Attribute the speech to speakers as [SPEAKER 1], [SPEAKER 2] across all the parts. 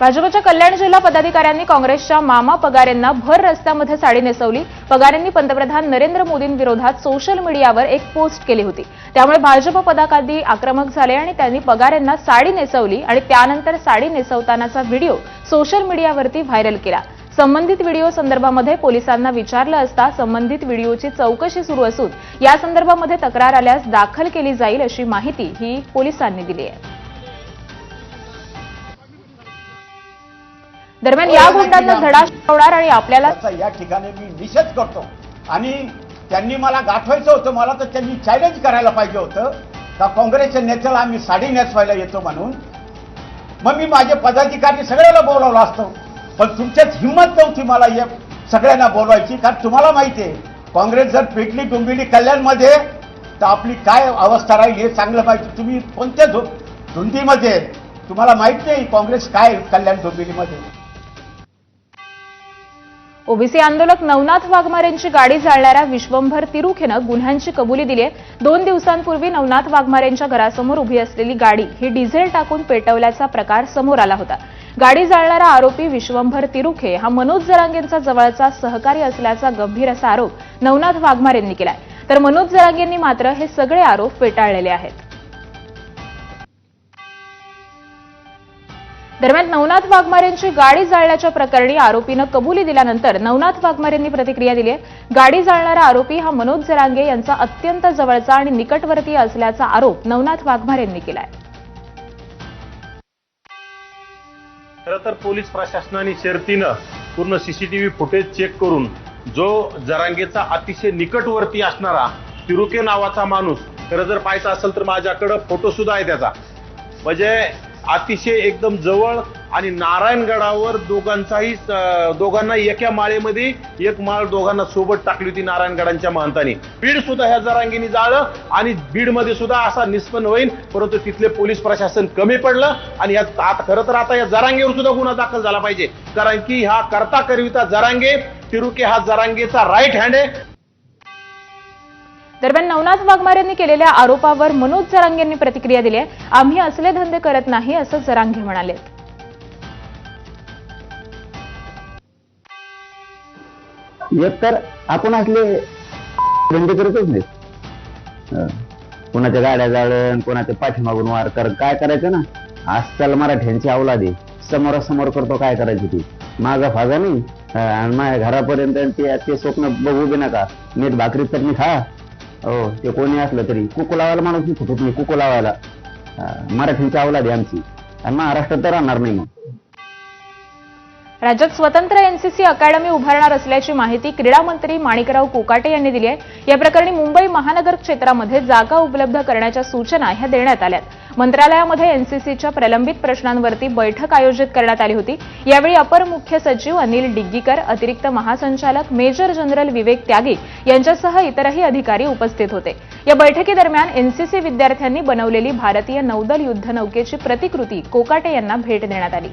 [SPEAKER 1] भाजपच्या कल्याण जिल्हा पदाधिकाऱ्यांनी काँग्रेसच्या मामा पगारेंना भर रस्त्यामध्ये साडी नेसवली. पगारेंनी पंतप्रधान नरेंद्र मोदींविरोधात सोशल मीडियावर एक पोस्ट केली होती. त्यामुळे भाजप पदाधिकारी आक्रमक झाले आणि त्यांनी पगारेंना साडी नेसवली आणि त्यानंतर साडी नेसवतानाचा व्हिडिओ सोशल मीडियावरती व्हायरल केला. संबंधित व्हिडिओ संदर्भामध्ये पोलिसांना विचारलं असता संबंधित व्हिडिओची चौकशी सुरू असून या संदर्भामध्ये तक्रार आल्यास दाखल केली जाईल अशी माहिती ही पोलिसांनी दिली आहे. दरम्यान या गुंडांना धडा शिकवणार आणि आपल्याला
[SPEAKER 2] या ठिकाणी मी निषेध करतो. आणि त्यांनी मला गाठवायचं होतं मला तर त्यांनी चॅलेंज करायला पाहिजे होतं. का काँग्रेसच्या नेत्याला आम्ही साडी नेसवायला येतो म्हणून? मग मी माझे पदाधिकारी सगळ्याला बोलावलं असतो. पण तुमच्यात हिंमत नव्हती मला या सगळ्यांना बोलवायची कारण तुम्हाला माहिती आहे काँग्रेस जर पेटली डोंबिवली कल्याणमध्ये तर आपली काय अवस्था राहील हे चांगलं माहिती. तुम्ही कोणत्या धुंदीमध्ये? तुम्हाला माहीत नाही काँग्रेस काय कल्याण डोंबिवलीमध्ये.
[SPEAKER 1] ओबीसी आंदोलक नवनाथ वाघमारेंची गाडी जाळणाऱ्या विश्वंभर तिरुखेनं गुन्ह्यांची कबुली दिली आहे दोन दिवसांपूर्वी नवनाथ वाघमारेंच्या घरासमोर उभी असलेली गाडी ही डिझेल टाकून पेटवल्याचा प्रकार समोर आला होता. गाडी जाळणारा आरोपी विश्वंभर तिरुखे हा मनोज जरांगेंचा जवळचा सहकारी असल्याचा गंभीर असा आरोप नवनाथ वाघमारेंनी केलाय. तर मनोज जरांगेंनी मात्र हे सगळे आरोप फेटाळलेले आहेत. दरम्यान नवनाथ वाघमारेंची गाडी जाळल्याच्या प्रकरणी आरोपीनं कबुली दिल्यानंतर नवनाथ वाघमारेंनी प्रतिक्रिया दिली आहे. गाडी जाळणारा आरोपी हा मनोज जरांगे यांचा अत्यंत जवळचा आणि निकटवर्तीय असल्याचा आरोप नवनाथ वाघमारेंनी केलाय.
[SPEAKER 3] खरं तर पोलीस प्रशासनाने शर्तीनं पूर्ण सीसीटीव्ही फुटेज चेक करून जो जरांगेचा अतिशय निकटवर्ती असणारा तिरुके नावाचा माणूस खरं जर पाहायचा असेल तर माझ्याकडं फोटो सुद्धा आहे त्याचा. म्हणजे अतिशय एकदम जवळ आणि नारायणगडावर दोघांचाही दोघांना एका माळेमध्ये एक माळ दोघांना सोबत टाकली होती नारायणगडांच्या महंतानी बीड सुद्धा ह्या जरांगीने जाळलं आणि बीडमध्ये सुद्धा असा निष्पन्न होईल परंतु तिथले पोलीस प्रशासन कमी पडलं आणि या आता खरं तर आता या जरांगेवर सुद्धा गुन्हा दाखल झाला पाहिजे. कारण की हा करता करविता जरांगे तिरुके हा जरांगेचा राईट हँड आहे.
[SPEAKER 1] दरम्यान नवनाथ वाघमारेंनी केलेल्या आरोपावर मनोज जरांगेंनी प्रतिक्रिया दिली आहे. आम्ही असले धंदे करत नाही असं जरांगे म्हणाले.
[SPEAKER 4] एक तर आपण असले धंदे करतच नाही. कोणाच्या गाड्या जाळण कोणाच्या पाठीमागून वार कर काय करायचं ना? आजकाल मराठ्यांची अवलादी समोरासमोर करतो काय करायची ती? माझा फाजा नाही. आणि माझ्या घरापर्यंत ते ते स्वप्न बघू बी नका. नीट भाकरी तर मी खा. हो ते कोणी असलं तरी. कुकू लावायला माणूस मी फुटत नाही कुकू लावायला. मराठीची अवलाद आहे आमची. आणि महाराष्ट्रात तर राहणार नाही मग.
[SPEAKER 1] राज्यात स्वतंत्र एनसीसी अकॅडमी उभारणार असल्याची माहिती क्रीडा मंत्री माणिकराव कोकाटे यांनी दिली आहे. या प्रकरणी मुंबई महानगर क्षेत्रामध्ये जागा उपलब्ध करण्याच्या सूचना ह्या देण्यात आल्यात. मंत्रालयामध्ये एनसीसीच्या प्रलंबित प्रश्नांवरती बैठक आयोजित करण्यात आली होती. यावेळी अपर मुख्य सचिव अनिल डिग्गीकर अतिरिक्त महासंचालक मेजर जनरल विवेक त्यागी यांच्यासह इतरही अधिकारी उपस्थित होते. या बैठकीदरम्यान एनसीसी विद्यार्थ्यांनी बनवलेली भारतीय नौदल युद्धनौकेची प्रतिकृती कोकाटे यांना भेट देण्यात आली.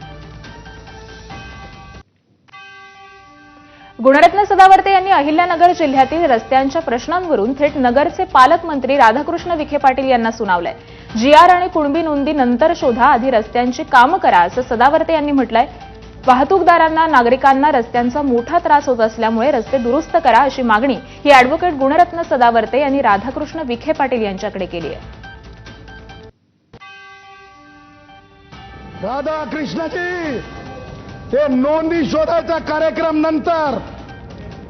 [SPEAKER 1] गुणरत्न सदावर्ते यांनी अहिल्यानगर जिल्ह्यातील रस्त्यांच्या प्रश्नांवरून थेट नगरचे पालकमंत्री राधाकृष्ण विखे पाटील यांना सुनावलंय. जीआर आणि कुणबी नोंदी नंतर शोधा आधी रस्त्यांची कामं करा असं सदावर्ते यांनी म्हटलंय. वाहतूकदारांना नागरिकांना रस्त्यांचा मोठा त्रास होत असल्यामुळे रस्ते दुरुस्त करा अशी मागणी ही अॅडव्होकेट गुणरत्न सदावर्ते यांनी राधाकृष्ण विखे पाटील यांच्याकडे केली आहे.
[SPEAKER 5] राधा ते हे नोंदी शोधायचा कार्यक्रम नंतर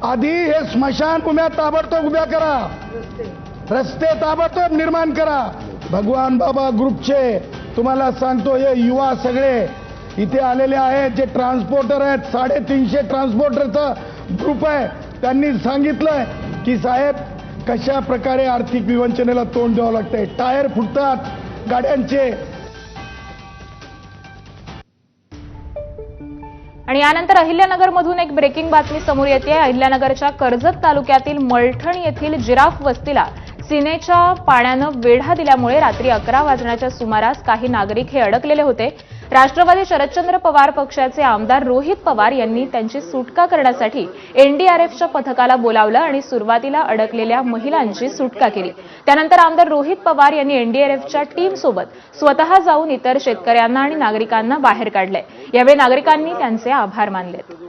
[SPEAKER 5] आधी हे स्मशानभूम्या ताबडतोब उभ्या करा. रस्ते ताबडतोब निर्माण करा. भगवान बाबा ग्रुपचे तुम्हाला सांगतो हे युवा सगळे इथे आलेले आहेत जे ट्रान्सपोर्टर आहेत साडेतीनशे ट्रान्सपोर्टरचा ग्रुप आहे. त्यांनी सांगितलंय की साहेब कशा प्रकारे आर्थिक विवंचनेला तोंड द्यावं लागतंय? टायर फुटतात गाड्यांचे
[SPEAKER 1] आणि यानंतर अहिल्यानगरमधून एक ब्रेकिंग बातमी समोर येते. अहिल्यानगरच्या कर्जत तालुक्यातील मलठण येथील जिराफ वस्तीला सिनेच्या पाण्यानं वेढा दिल्यामुळे रात्री अकरा वाजण्याच्या सुमारास काही नागरिक हे अडकलेले होते. राष्ट्रवादी शरदचंद्र पवार पक्षाचे आमदार रोहित पवार यांनी त्यांची सुटका करण्यासाठी एनडीआरएफच्या पथकाला बोलावलं आणि सुरुवातीला अडकलेल्या महिलांची सुटका केली. त्यानंतर आमदार रोहित पवार यांनी एनडीआरएफच्या टीमसोबत स्वतः जाऊन इतर शेतकऱ्यांना आणि नागरिकांना बाहेर काढलंय. यावेळी नागरिकांनी त्यांचे आभार मानलेत.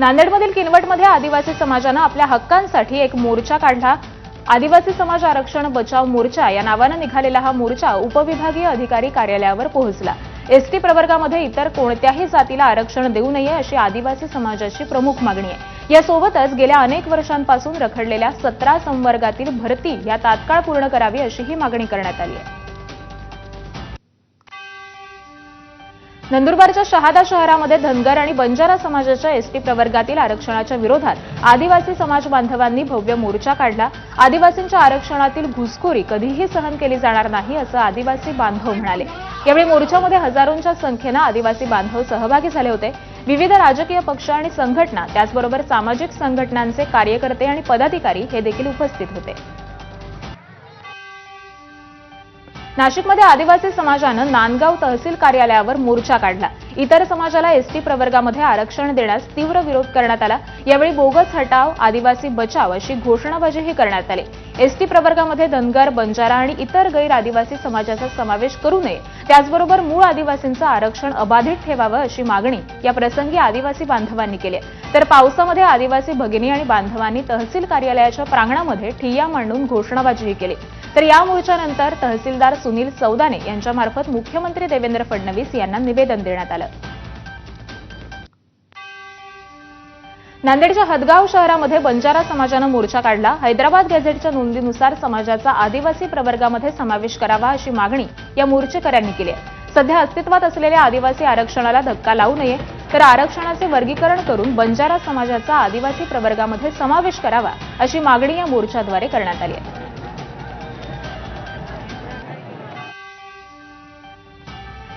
[SPEAKER 1] नांदेडमधील किनवटमध्ये आदिवासी समाजानं आपल्या हक्कांसाठी एक मोर्चा काढला. आदिवासी समाज आरक्षण बचाव मोर्चा या नावानं निघालेला हा मोर्चा उपविभागीय अधिकारी कार्यालयावर पोहोचला. एसटी प्रवर्गामध्ये इतर कोणत्याही जातीला आरक्षण देऊ नये अशी आदिवासी समाजाची प्रमुख मागणी आहे. यासोबतच गेल्या अनेक वर्षांपासून रखडलेल्या सतरा संवर्गातील भरती या तात्काळ पूर्ण करावी अशी ही मागणी करण्यात आली आहे. नंदुरबारच्या शहादा शहरामध्ये धनगर आणि बंजारा समाजाच्या एसटी प्रवर्गातील आरक्षणाच्या विरोधात आदिवासी समाज बांधवांनी भव्य मोर्चा काढला. आदिवासींच्या आरक्षणातील घुसखोरी कधीही सहन केली जाणार नाही असं आदिवासी बांधव म्हणाले. यावेळी मोर्चामध्ये हजारोंच्या संख्येनं आदिवासी बांधव सहभागी झाले होते. विविध राजकीय पक्ष आणि संघटना त्याचबरोबर सामाजिक संघटनांचे कार्यकर्ते आणि पदाधिकारी हे देखील उपस्थित होते. नाशिकमध्ये आदिवासी समाजानं नांदगाव तहसील कार्यालयावर मोर्चा काढला. इतर समाजाला एसटी प्रवर्गामध्ये आरक्षण देण्यास तीव्र विरोध करण्यात आला. यावेळी बोगस हटाव आदिवासी बचाव अशी घोषणाबाजीही करण्यात आली. एसटी प्रवर्गामध्ये धनगर बंजारा आणि इतर गैर आदिवासी समाजाचा समावेश करू नये. त्याचबरोबर मूळ आदिवासींचं आरक्षण अबाधित ठेवावं अशी मागणी या प्रसंगी आदिवासी बांधवांनी केली. तर पावसामध्ये आदिवासी भगिनी आणि बांधवांनी तहसील कार्यालयाच्या प्रांगणामध्ये ठिय्या मांडून घोषणाबाजीही केली. तर या मोर्चानंतर तहसीलदार सुनील चौदाने यांच्यामार्फत मुख्यमंत्री देवेंद्र फडणवीस यांना निवेदन देण्यात आलं. नांदेडच्या हदगाव शहरामध्ये बंजारा समाजानं मोर्चा काढला. हैदराबाद गॅझेटच्या नोंदीनुसार समाजाचा आदिवासी प्रवर्गामध्ये समावेश करावा अशी मागणी या मोर्चेकऱ्यांनी केली आहे. सध्या अस्तित्वात असलेल्या आदिवासी आरक्षणाला धक्का लावू नये तर आरक्षणाचे वर्गीकरण करून बंजारा समाजाचा आदिवासी प्रवर्गामध्ये समावेश करावा अशी मागणी या मोर्चाद्वारे करण्यात आली आहे.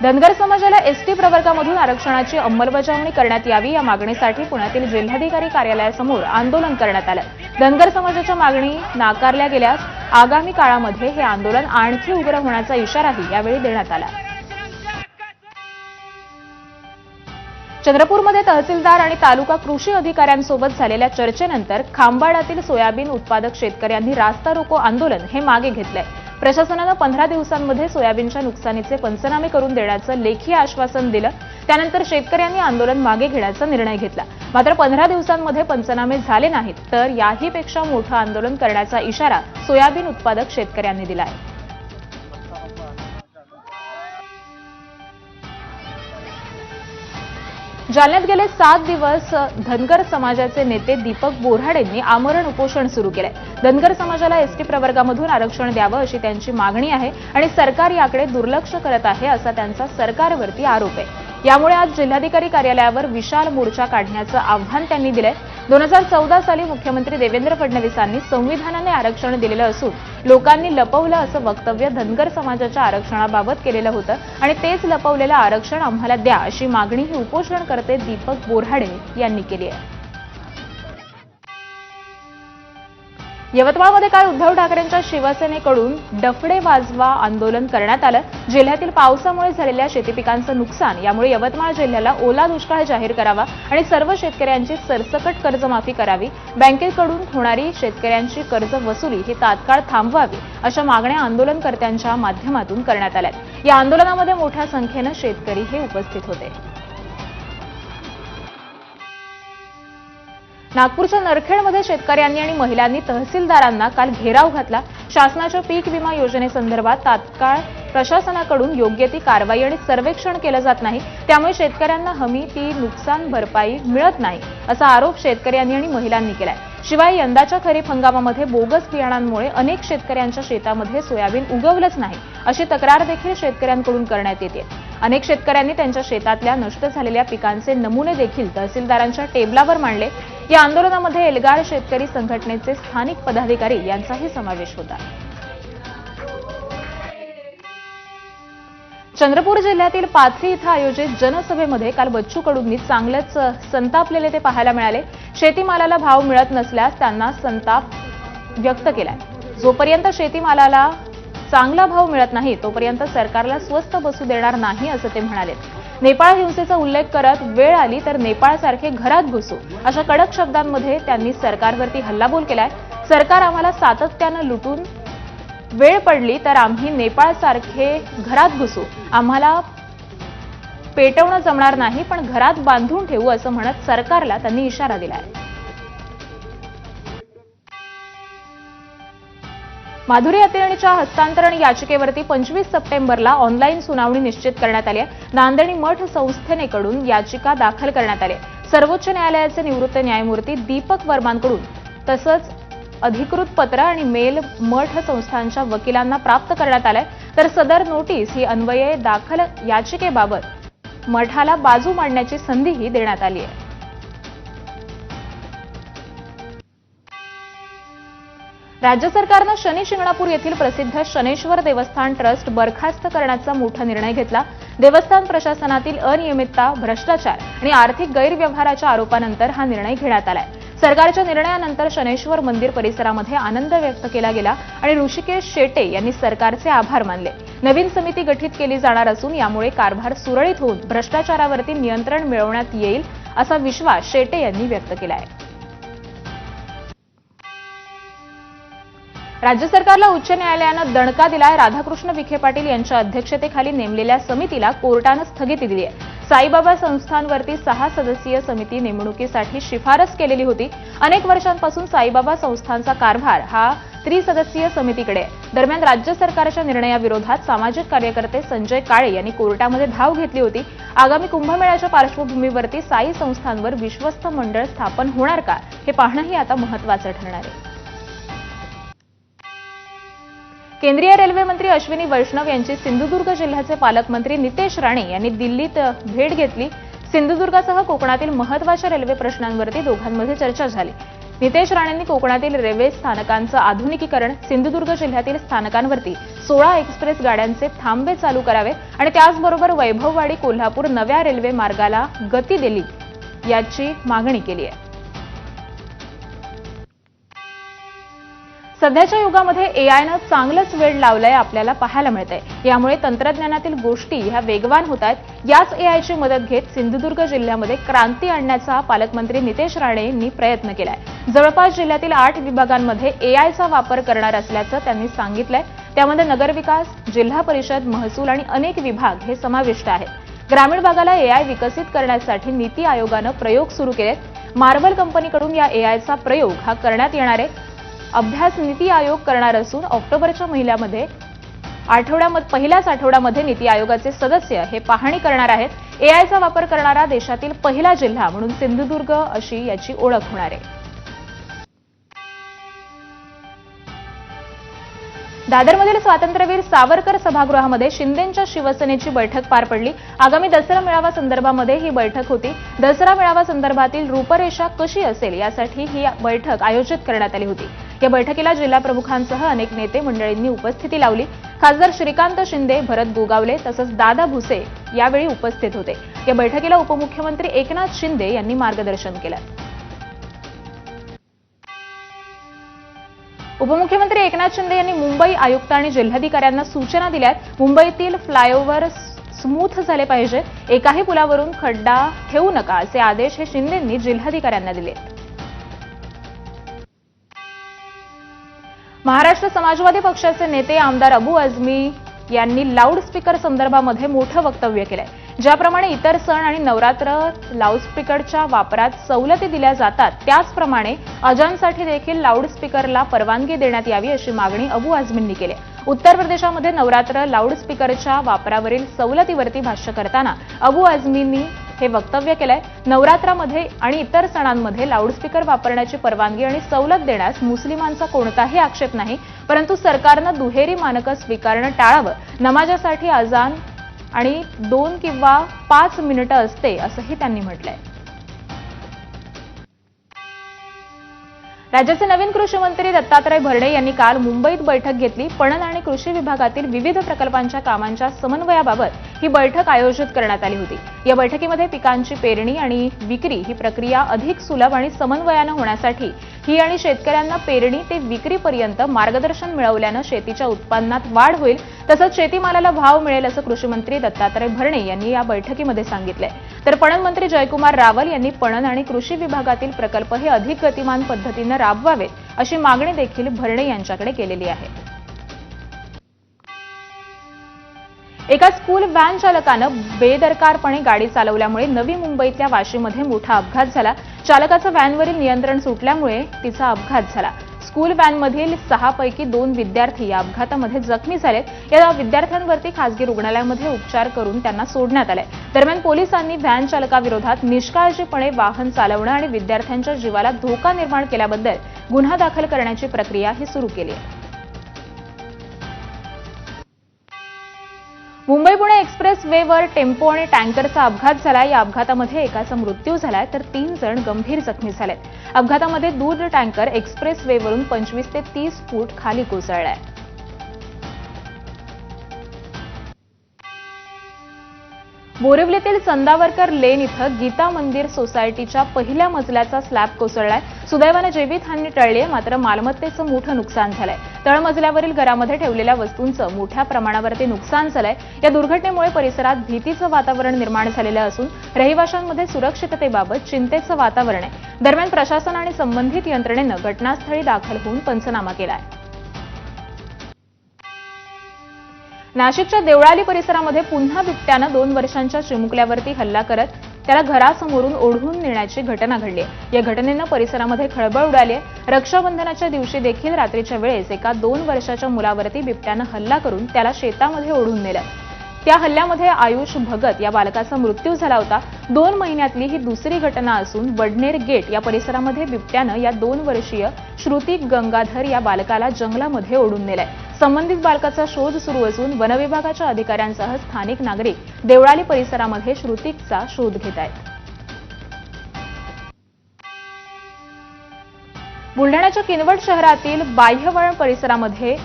[SPEAKER 1] धनगर समाजाला एसटी प्रवर्गामधून आरक्षणाची अंमलबजावणी करण्यात यावी या मागणीसाठी पुण्यातील जिल्हाधिकारी कार्यालयासमोर आंदोलन करण्यात आलं. धनगर समाजाच्या मागणी नाकारल्या गेल्यास आगामी काळामध्ये हे आंदोलन आणखी उग्र होण्याचा इशाराही यावेळी देण्यात आला. चंद्रपूरमध्ये तहसीलदार आणि तालुका कृषी अधिकाऱ्यांसोबत झालेल्या चर्चेनंतर खांबाडातील सोयाबीन उत्पादक शेतकऱ्यांनी रास्ता रोको आंदोलन हे मागे घेतलंय. प्रशासनानं पंधरा दिवसांमध्ये सोयाबीनच्या नुकसानीचे पंचनामे करून देण्याचं लेखी आश्वासन दिलं. त्यानंतर शेतकऱ्यांनी आंदोलन मागे घेण्याचा निर्णय घेतला. मात्र पंधरा दिवसांमध्ये पंचनामे झाले नाहीत तर याहीपेक्षा मोठं आंदोलन करण्याचा इशारा सोयाबीन उत्पादक शेतकऱ्यांनी दिला आहे जालन्यात गेले सात दिवस धनगर समाजाचे नेते दीपक बोऱ्हाडेंनी आमरण उपोषण सुरू केलंय. धनगर समाजाला एसटी प्रवर्गामधून आरक्षण द्यावं अशी त्यांची मागणी आहे आणि सरकार याकडे दुर्लक्ष करत आहे असा त्यांचा सरकारवरती आरोप आहे. यामुळे आज जिल्हाधिकारी कार्यालयावर विशाल मोर्चा काढण्याचं आव्हान त्यांनी दिलंय. दोन हजार चौदा साली मुख्यमंत्री देवेंद्र फडणवीसांनी संविधानाने आरक्षण दिलेलं असून लोकांनी लपवलं असं वक्तव्य धनगर समाजाच्या आरक्षणाबाबत केलेलं होतं आणि तेच लपवलेलं आरक्षण आम्हाला द्या अशी मागणीही उपोषणकर्ते दीपक बोऱ्हाडे यांनी केली आहे. यवतमाळमध्ये काल उद्धव ठाकरेंच्या शिवसेनेकडून डफडे वाजवा आंदोलन करण्यात आलं. जिल्ह्यातील पावसामुळे झालेल्या शेतीपिकांचं नुकसान यामुळे यवतमाळ जिल्ह्याला ओला दुष्काळ जाहीर करावा आणि सर्व शेतकऱ्यांची सरसकट कर्जमाफी करावी बँकेकडून होणारी शेतकऱ्यांची कर्ज वसुली ही तात्काळ थांबवावी अशा मागण्या आंदोलनकर्त्यांच्या माध्यमातून करण्यात आल्या या आंदोलनामध्ये मोठ्या संख्येनं शेतकरी हे उपस्थित होते. नागपूरच्या नरखेडमध्ये शेतकऱ्यांनी आणि महिलांनी तहसीलदारांना काल घेराव घातला. शासनाच्या पीक विमा योजनेसंदर्भात तात्काळ प्रशासनाकडून योग्य ती कारवाई आणि सर्वेक्षण केलं जात नाही. त्यामुळे शेतकऱ्यांना हमी ती नुकसान भरपाई मिळत नाही असा आरोप शेतकऱ्यांनी आणि महिलांनी केलाय. शिवाय यंदाच्या खरीप हंगामामध्ये बोगस बियाणांमुळे अनेक शेतकऱ्यांच्या शेतामध्ये सोयाबीन उगवलंच नाही अशी तक्रार देखील शेतकऱ्यांकडून करण्यात येते. अनेक शेतकऱ्यांनी त्यांच्या शेतातल्या नष्ट झालेल्या पिकांचे नमुने देखील तहसीलदारांच्या टेबलावर मांडले. या आंदोलनामध्ये एल्गार शेतकरी संघटनेचे स्थानिक पदाधिकारी यांचाही समावेश होता. चंद्रपूर जिल्ह्यातील पाथरी इथं आयोजित जनसभेमध्ये काल बच्चू कडूंनी चांगलेच संतापलेले ते पाहायला मिळाले. शेतीमालाला भाव मिळत नसल्यास त्यांना संताप व्यक्त केलाय. जोपर्यंत शेतीमालाला चांगला भाव मिळत नाही तोपर्यंत सरकारला स्वस्त बसू देणार नाही असं ते म्हणाले. नेपाळ हिंसेचा उल्लेख करत वेळ आली तर नेपाळसारखे घरात घुसू अशा कडक शब्दांमध्ये त्यांनी सरकारवरती हल्लाबोल केलाय. सरकार आम्हाला सातत्यानं लुटून वेळ पडली तर आम्ही नेपाळसारखे घरात घुसू. आम्हाला पेटवणं जमणार नाही पण घरात बांधून ठेवू असं म्हणत सरकारला त्यांनी इशारा दिलाय. माधुरी अतिरणीच्या हस्तांतरण याचिकेवरती पंचवीस सप्टेंबरला ऑनलाईन सुनावणी निश्चित करण्यात आली आहे. नांदेडी मठ संस्थेनेकडून याचिका दाखल करण्यात आली सर्वोच्च न्यायालयाचे निवृत्त न्यायमूर्ती दीपक वर्मांकडून तसंच अधिकृत पत्र आणि मेल मठ संस्थांच्या वकिलांना प्राप्त करण्यात आलंय. तर सदर नोटीस ही अन्वये दाखल याचिकेबाबत मठाला बाजू मांडण्याची संधीही देण्यात आली आहे. राज्य सरकारनं शनी शिंगणापूर येथील प्रसिद्ध शनेश्वर देवस्थान ट्रस्ट बरखास्त करण्याचा मोठा निर्णय घेतला. देवस्थान प्रशासनातील अनियमितता भ्रष्टाचार आणि आर्थिक गैरव्यवहाराच्या आरोपानंतर हा निर्णय घेण्यात आलाय. सरकारच्या निर्णयानंतर शनेश्वर मंदिर परिसरामध्ये आनंद व्यक्त केला गेला आणि ऋषिकेश शेटे यांनी सरकारचे आभार मानले. नवीन समिती गठीत केली जाणार असून यामुळे कारभार सुरळीत होऊन भ्रष्टाचारावरती नियंत्रण मिळवण्यात येईल असा विश्वास शेटे यांनी व्यक्त केला आहे राज्य सरकारला उच्च न्यायालयानं दणका दिलाय. राधाकृष्ण विखे पाटील यांच्या अध्यक्षतेखाली नेमलेल्या समितीला कोर्टानं स्थगिती दिली आहे साईबाबा संस्थांवरती सहा सदस्यीय समिती नेमणुकीसाठी शिफारस केलेली होती. अनेक वर्षांपासून साईबाबा संस्थांचा कारभार हा त्रिसदस्यीय समितीकडे दरम्यान राज्य सरकारच्या निर्णयाविरोधात सामाजिक कार्यकर्ते संजय काळे यांनी कोर्टामध्ये धाव घेतली होती. आगामी कुंभमेळ्याच्या पार्श्वभूमीवरती साई संस्थांवर विश्वस्त मंडळ स्थापन होणार का हे पाहणंही आता महत्वाचं ठरणार आहे. केंद्रीय रेल्वे मंत्री अश्विनी वैष्णव यांची सिंधुदुर्ग जिल्ह्याचे पालकमंत्री नितेश राणे यांनी दिल्लीत भेट घेतली. सिंधुदुर्गासह कोकणातील महत्त्वाच्या रेल्वे प्रश्नांवरती दोघांमध्ये चर्चा झाली. नितेश राणेंनी कोकणातील रेल्वे स्थानकांचं आधुनिकीकरण सिंधुदुर्ग जिल्ह्यातील स्थानकांवरती सोळा एक्सप्रेस गाड्यांचे थांबे चालू करावे आणि त्याचबरोबर वैभववाडी कोल्हापूर नव्या रेल्वे मार्गाला गती दिली याची मागणी केली आहे. सध्याच्या युगामध्ये एआयनं चांगलंच वेळ लावलंय आपल्याला पाहायला मिळतंय. यामुळे तंत्रज्ञानातील गोष्टी ह्या वेगवान होत आहेत. याच एआयची मदत घेत सिंधुदुर्ग जिल्ह्यामध्ये क्रांती आणण्याचा पालकमंत्री नितेश राणे यांनी प्रयत्न केलाय. जवळपास जिल्ह्यातील आठ विभागांमध्ये एआयचा वापर करणार असल्याचं त्यांनी सांगितलंय. त्यामध्ये नगरविकास जिल्हा परिषद महसूल आणि अनेक विभाग हे समाविष्ट आहेत. ग्रामीण भागाला एआय विकसित करण्यासाठी नीती आयोगानं प्रयोग सुरू केलेत. मार्बल कंपनीकडून या एआयचा प्रयोग हा करण्यात येणार आहे. अभ्यास नीती आयोग करणार असून ऑक्टोबरच्या महिन्यामध्ये आठवड्यामध्ये पहिल्याच आठवड्यामध्ये नीती आयोगाचे सदस्य हे पाहणी करणार आहेत. एआयचा वापर करणारा देशातील पहिला जिल्हा म्हणून सिंधुदुर्ग अशी याची ओळख होणार आहे. दादरमधील स्वातंत्र्यवीर सावरकर सभागृहामध्ये शिंदेंच्या शिवसेनेची बैठक पार पडली. आगामी दसरा मेळावा संदर्भामध्ये ही बैठक होती. दसरा मेळावा संदर्भातील रूपरेषा कशी असेल यासाठी ही बैठक आयोजित करण्यात आली होती. या बैठकीला जिल्हा प्रमुखांसह अनेक नेते मंडळींनी उपस्थिती लावली. खासदार श्रीकांत शिंदे भरत गोगावले तसंच दादा भुसे यावेळी उपस्थित होते. या बैठकीला उपमुख्यमंत्री एकनाथ शिंदे यांनी मार्गदर्शन केलं. उपमुख्यमंत्री एकनाथ शिंदे यांनी मुंबई आयुक्त आणि जिल्हाधिकाऱ्यांना सूचना दिल्यात. मुंबईतील फ्लायओव्हर स्मूथ झाले पाहिजेत. एकाही पुलावरून खड्डा ठेवू नका असे आदेश हे शिंदेंनी जिल्हाधिकाऱ्यांना दिले महाराष्ट्र समाजवादी पक्षाचे नेते आमदार अबू आझमी यांनी लाऊडस्पीकर संदर्भामध्ये मोठं वक्तव्य केलंय. ज्याप्रमाणे इतर सण आणि नवरात्र लाऊडस्पीकरच्या वापरात सवलती दिल्या जातात त्याचप्रमाणे अजानसाठी देखील लाऊडस्पीकरला परवानगी देण्यात यावी अशी मागणी अबू आझमींनी केली उत्तर प्रदेशामध्ये नवरात्र लाऊडस्पीकरच्या वापरावरील सवलतीवरती भाष्य करताना अबू आझमींनी हे वक्तव्य केलंय. नवरात्रामध्ये आणि इतर सणांमध्ये लाऊडस्पीकर वापरण्याची परवानगी आणि सवलत देण्यास मुस्लिमांचा कोणताही आक्षेप नाही परंतु सरकारनं दुहेरी मानकं स्वीकारणं टाळावं. नमाजासाठी अजान आणि दोन किंवा पाच मिनिटं असते असंही त्यांनी म्हटलंय. राज्याचे नवीन कृषी मंत्री दत्तात्रय भरडे यांनी काल मुंबईत बैठक घेतली. पणन आणि कृषी विभागातील विविध प्रकल्पांच्या कामांच्या समन्वयाबाबत ही बैठक आयोजित करण्यात आली होती. या बैठकीमध्ये पिकांची पेरणी आणि विक्री ही प्रक्रिया अधिक सुलभ आणि समन्वयानं होण्यासाठी ही आणि शेतकऱ्यांना पेरणी ते विक्रीपर्यंत मार्गदर्शन मिळवल्यानं शेतीच्या उत्पन्नात वाढ होईल तसंच शेतीमालाला भाव मिळेल असं कृषी मंत्री दत्तात्रय भरणे यांनी या बैठकीमध्ये सांगितलंय. तर पणन मंत्री जयकुमार रावल यांनी पणन आणि कृषी विभागातील प्रकल्प हे अधिक गतिमान पद्धतीनं राबवावेत अशी मागणी देखील भरणे यांच्याकडे केलेली आहे. एका स्कूल व्हॅन चालकानं बेदरकारपणे गाडी चालवल्यामुळे नवी मुंबईतल्या वाशीमध्ये मोठा अपघात झाला. चालकाचं व्हॅनवरील नियंत्रण सुटल्यामुळे तिचा अपघात झाला. स्कूल व्हॅनमधील सहापैकी दोन विद्यार्थी या अपघातामध्ये जखमी झालेत. या विद्यार्थ्यांवरती खासगी रुग्णालयामध्ये उपचार करून त्यांना सोडण्यात आले दरम्यान पोलिसांनी व्हॅन चालकाविरोधात निष्काळजीपणे वाहन चालवणं आणि विद्यार्थ्यांच्या जीवाला धोका निर्माण केल्याबद्दल गुन्हा दाखल करण्याची प्रक्रिया ही सुरू केली आहे. मुंबई पुणे एक्सप्रेस वेवर टेम्पो आणि टँकरचा अपघात झाला. या अपघातामध्ये एकाचा मृत्यू झालाय तर तीन जण गंभीर जखमी झालेत. अपघातामध्ये दूध टँकर एक्सप्रेस वेवरून पंचवीस ते तीस फूट खाली कोसळलाय. बोरिवलीतील चंदावरकर लेन इथं गीता मंदिर सोसायटीच्या पहिल्या मजल्याचा स्लॅब कोसळलाय. सुदैवानं जीवितहानी टळलीय मात्र मालमत्तेचं मोठं नुकसान झालंय. तळमजल्यावरील घरामध्ये ठेवलेल्या वस्तूंचं मोठ्या प्रमाणावरती नुकसान झालंय. या दुर्घटनेमुळे परिसरात भीतीचं वातावरण निर्माण झालेलं असून रहिवाशांमध्ये सुरक्षिततेबाबत चिंतेचं वातावरण आहे. दरम्यान प्रशासन आणि संबंधित यंत्रणेनं घटनास्थळी दाखल होऊन पंचनामा केला आहे नाशिकच्या देवळाली परिसरामध्ये पुन्हा बिबट्यानं दोन वर्षांच्या चिमुकल्यावरती हल्ला करत त्याला घरासमोरून ओढून नेण्याची घटना घडली. या घटनेनं परिसरामध्ये खळबळ उडाली. रक्षाबंधनाच्या दिवशी देखील रात्रीच्या वेळेस एका दोन वर्षाच्या मुलावरती बिबट्यानं हल्ला करून त्याला शेतामध्ये ओढून नेलं. त्या हल्ल्यामध्ये आयुष भगत या बालकाचा मृत्यू झाला होता. दोन महिन्यातली ही दुसरी घटना असून वडनेर गेट या परिसरामध्ये बिबट्यानं या दोन वर्षीय श्रुती गंगाधर या बालकाला जंगलामध्ये ओढून नेलंय. संबंधित बालकाचा शोध सुरू असून वनविभागाच्या अधिकाऱ्यांसह स्थानिक नागरिक देवळाली परिसरामध्ये श्रुतिकचा शोध घेत आहेत. बुलढाण्याच्या किनवट शहरातील बाह्यवळण परिसरामध्ये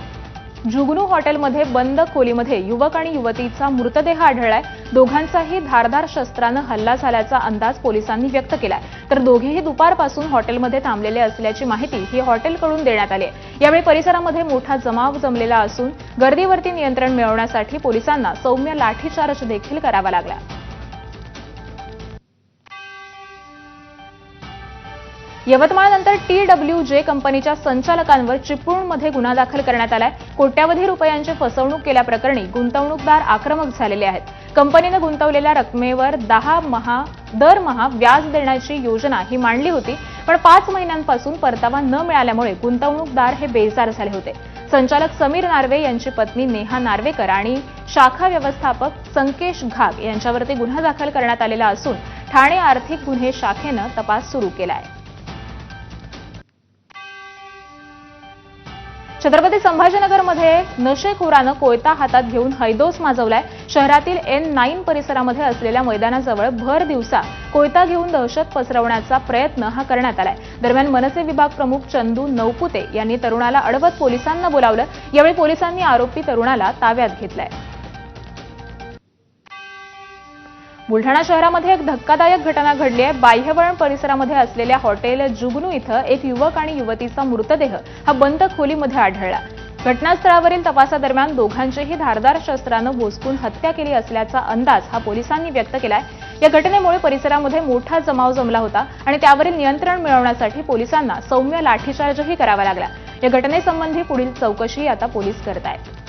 [SPEAKER 1] जुगनू हॉटेलमध्ये बंद खोलीमध्ये युवक आणि युवतीचा मृतदेह आढळलाय. दोघांचाही धारदार शस्त्रानं हल्ला झाल्याचा अंदाज पोलिसांनी व्यक्त केलाय. तर दोघेही दुपारपासून हॉटेलमध्ये थांबलेले असल्याची माहिती ही हॉटेलकडून देण्यात आली आहे. यावेळी परिसरामध्ये मोठा जमाव जमलेला असून गर्दीवरती नियंत्रण मिळवण्यासाठी पोलिसांना सौम्य लाठीचार्ज देखील करावा लागला. यवतमाळनंतर टी डब्ल्यू जे कंपनीच्या संचालकांवर चिपळूणमध्ये गुन्हा दाखल करण्यात आलाय. कोट्यावधी रुपयांची फसवणूक केल्याप्रकरणी गुंतवणूकदार आक्रमक झालेले आहेत. कंपनीनं गुंतवलेल्या रकमेवर दहा महा दरमहा व्याज देण्याची योजना ही मांडली होती पण पाच महिन्यांपासून परतावा न मिळाल्यामुळे गुंतवणूकदार हे बेजार झाले होते. संचालक समीर नार्वे यांची पत्नी नेहा नार्वेकर आणि शाखा व्यवस्थापक संकेश घाग यांच्यावरती गुन्हा दाखल करण्यात आलेला असून ठाणे आर्थिक गुन्हे शाखेनं तपास सुरू केला आहे छत्रपती संभाजीनगरमध्ये नशेखोरानं कोयता हातात घेऊन हैदोस माजवलाय. शहरातील एन नाईन परिसरामध्ये असलेल्या मैदानाजवळ भर दिवसा कोयता घेऊन दहशत पसरवण्याचा प्रयत्न हा करण्यात आलाय. दरम्यान मनसे विभाग प्रमुख चंदू नौपुते यांनी तरुणाला अडवत पोलिसांना बोलावलं. यावेळी पोलिसांनी आरोपी तरुणाला ताब्यात घेतलाय. बुलढाणा शहरामध्ये एक धक्कादायक घटना घडली आहे. बाह्यवळण परिसरामध्ये असलेल्या हॉटेल जुगनू इथं एक युवक आणि युवतीचा मृतदेह हा बंद खोलीमध्ये आढळला. घटनास्थळावरील तपासादरम्यान दोघांचीही धारदार शस्त्रानं भोसकून हत्या केली असल्याचा अंदाज हा पोलिसांनी व्यक्त केलाय. या घटनेमुळे परिसरामध्ये मोठा जमाव जमला होता आणि त्यावरील नियंत्रण मिळवण्यासाठी पोलिसांना सौम्य लाठीचार्जही करावा लागला. या घटनेसंबंधी पुढील चौकशी आता पोलीस करत आहेत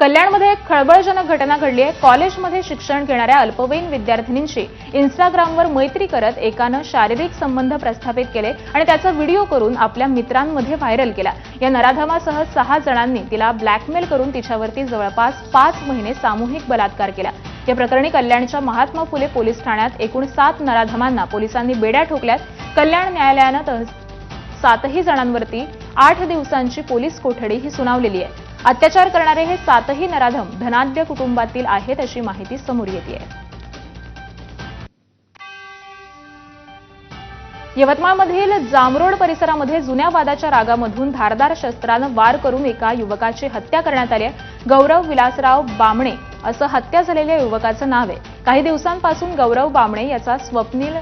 [SPEAKER 1] कल्याणमध्ये एक खळबळजनक घटना घडली आहे. कॉलेजमध्ये शिक्षण घेणाऱ्या अल्पवयीन विद्यार्थिनींशी इंस्टाग्रामवर मैत्री करत एकानं शारीरिक संबंध प्रस्थापित केले आणि त्याचा व्हिडिओ करून आपल्या मित्रांमध्ये व्हायरल केला. या नराधमासह सहा जणांनी तिला ब्लॅकमेल करून तिच्यावरती जवळपास पाच महिने सामूहिक बलात्कार केला. या प्रकरणी कल्याणच्या महात्मा फुले पोलीस ठाण्यात एकूण सात नराधमांना पोलिसांनी बेड्या ठोकल्यात. कल्याण न्यायालयानं तह- सातही जणांवरती आठ दिवसांची पोलीस कोठडी ही सुनावलेली आहे. अत्याचार करणारे हे सातही नराधम धनाढ्य कुटुंबातील आहेत अशी माहिती समोर येते यवतमाळमधील जामरोड परिसरामध्ये जुन्या वादाच्या रागामधून धारदार शस्त्रानं वार करून एका युवकाची हत्या करण्यात आली आहे. गौरव विलासराव बामणे असं हत्या झालेल्या युवकाचं नाव आहे. काही दिवसांपासून गौरव बामणे याचा स्वप्नील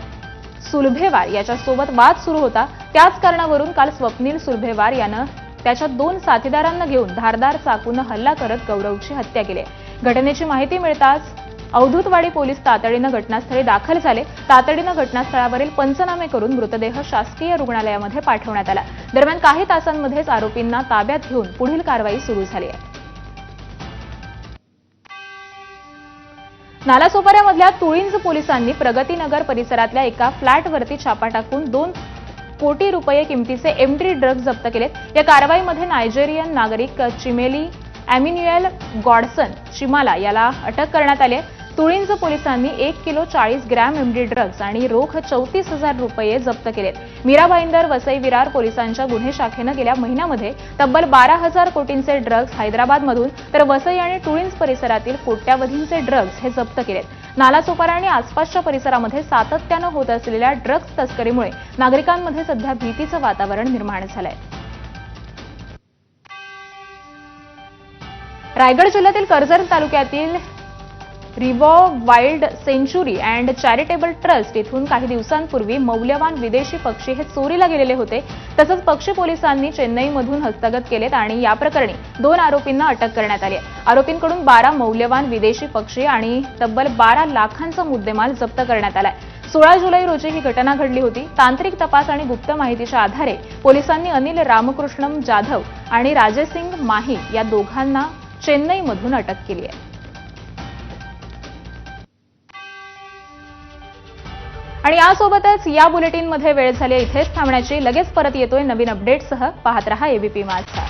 [SPEAKER 1] सुलभेवार याच्यासोबत वाद सुरू होता. त्याच कारणावरून काल स्वप्नील सुलभेवार यानं त्याच्या दोन साथीदारांना घेऊन धारदार चाकूनं हल्ला करत गौरवची हत्या केली घटनेची माहिती मिळताच अवधूतवाडी पोलीस तातडीनं घटनास्थळी दाखल झाले. तातडीनं घटनास्थळावरील पंचनामे करून मृतदेह शासकीय रुग्णालयामध्ये पाठवण्यात आला. दरम्यान काही तासांमध्येच आरोपींना ताब्यात घेऊन पुढील कारवाई सुरू झाली आहे. नालासोपाऱ्यामधल्या तुळींज पोलिसांनी प्रगतीनगर परिसरातल्या एका फ्लॅटवरती छापा टाकून दोन कोटी रुपये किमतीचे एमडी ड्रग्ज जप्त केलेत. या कारवाईमध्ये नायजेरियन नागरिक चिमेली अॅमिन्युएल गॉडसन चिमाला याला अटक करण्यात आली आहे. तुळींज पोलिसांनी एक किलो चाळीस ग्रॅम एमडी ड्रग्ज आणि रोख चौतीस हजार रुपये जप्त केलेत. मीरा भाईंदर वसई विरार पोलिसांच्या गुन्हे शाखेनं गेल्या महिन्यामध्ये तब्बल बारा हजार कोटींचे ड्रग्ज हैदराबादमधून तर वसई आणि टुळींज परिसरातील कोट्यावधींचे ड्रग्ज हे जप्त केलेत. नालासोपारा आणि आसपासच्या परिसरामध्ये सातत्यानं होत असलेल्या ड्रग्ज तस्करीमुळे नागरिकांमध्ये सध्या भीतीचं वातावरण निर्माण झालंय. रायगड जिल्ह्यातील कर्जत तालुक्यातील रिवॉ wild century and charitable trust इथून काही दिवसांपूर्वी मौल्यवान विदेशी पक्षी हे चोरीला गेलेले होते. तसंच पक्षी पोलिसांनी चेन्नईमधून हस्तगत केलेत आणि या प्रकरणी दोन आरोपींना अटक करण्यात आली आहे. आरोपींकडून बारा मौल्यवान विदेशी पक्षी आणि तब्बल बारा लाखांचा मुद्देमाल जप्त करण्यात आलाय. सोळा जुलै रोजी ही घटना घडली होती. तांत्रिक तपास आणि गुप्त माहितीच्या आधारे पोलिसांनी अनिल रामकृष्णम जाधव आणि राजेसिंग माही या दोघांना चेन्नईमधून अटक केली आहे. आणि यासोबतच या बुलेटिनमध्ये वेळ झाली इथेच थांबण्याची. लगेच परत येतोय नवीन अपडेटसह पाहत रहा एबीपी माझा